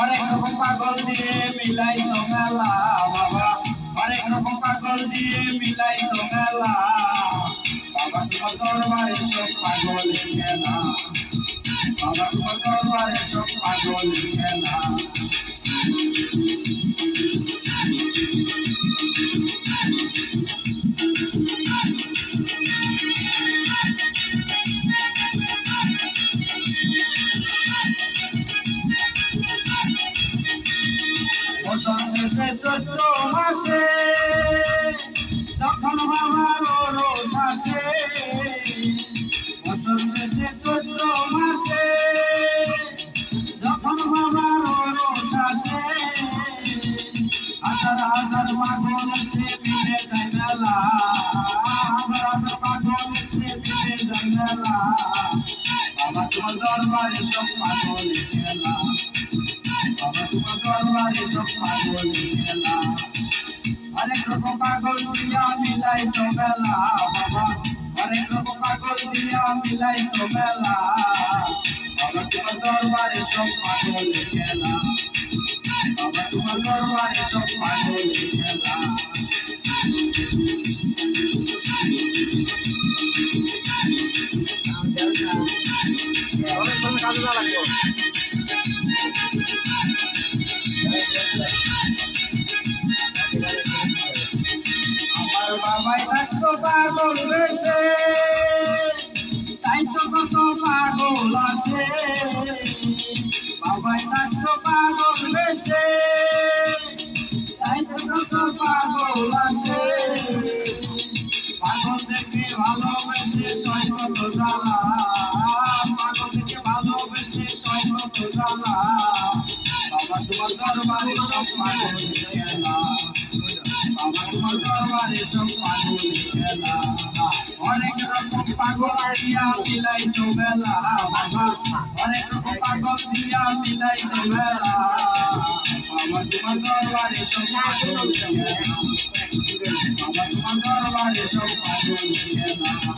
অনেক রকম পাগল দিয়ে মিলাই সোমেলা বাবা অনেক রকম পাগল দিয়ে মিলাই সোমেলা বাবা তোমার দরবারে সব পাগল খেলা। বাবা তোমার দরবারে সব পাগল খেলা। বসন্তে দরবারে সব পাগল খেলা বাবা তোমার দরবারে সব পাগল খেলা অনেক রকম পাগল দিয়া মিলাই সবেলা বাবা অনেক রকম পাগল দিয়া মিলাই সবেলা বাবা তোমার দরবারে সব পাগল খেলা বাবা তোমার দরবারে সব কাজে না বাবাই থাকতো পাগল বেশে তাই তো কত পাগল আসে বাবাই থাকতো পাগল বেশে তাই তো কত দরবারে সব পাগল খেলা তোমার দরবারে সব পাগল খেলা অনেক রকম পাগল দিয়া মিলাই বেলা অনেক রকম পাগল দিয়া মিলাই বেলা বাবা তোমার দরবারে সব পাগল খেলা বাবা তোমার দরবারে সব পাগল খেলা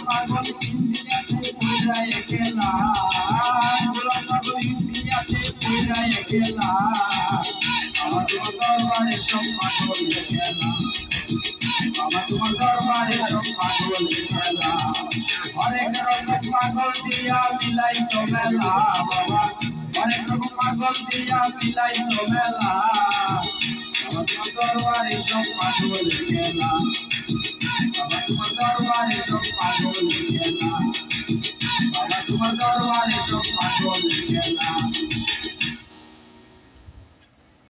পাগল ইন্ডিয়াতে পড়ায় গেলা গোলাম পাগল ইন্ডিয়াতে পড়ায় গেলা আমার দরবারে সব পাগল গেলা বাবা তোমার দরবারে সব পাগল খেলা অনেক রকম পাগল দিয়া মিলাই মেলা বাবা অনেক রকম পাগল দিয়া মিলাই মেলা বাবা তোমার দরবারে সব পাগল খেলা Bye.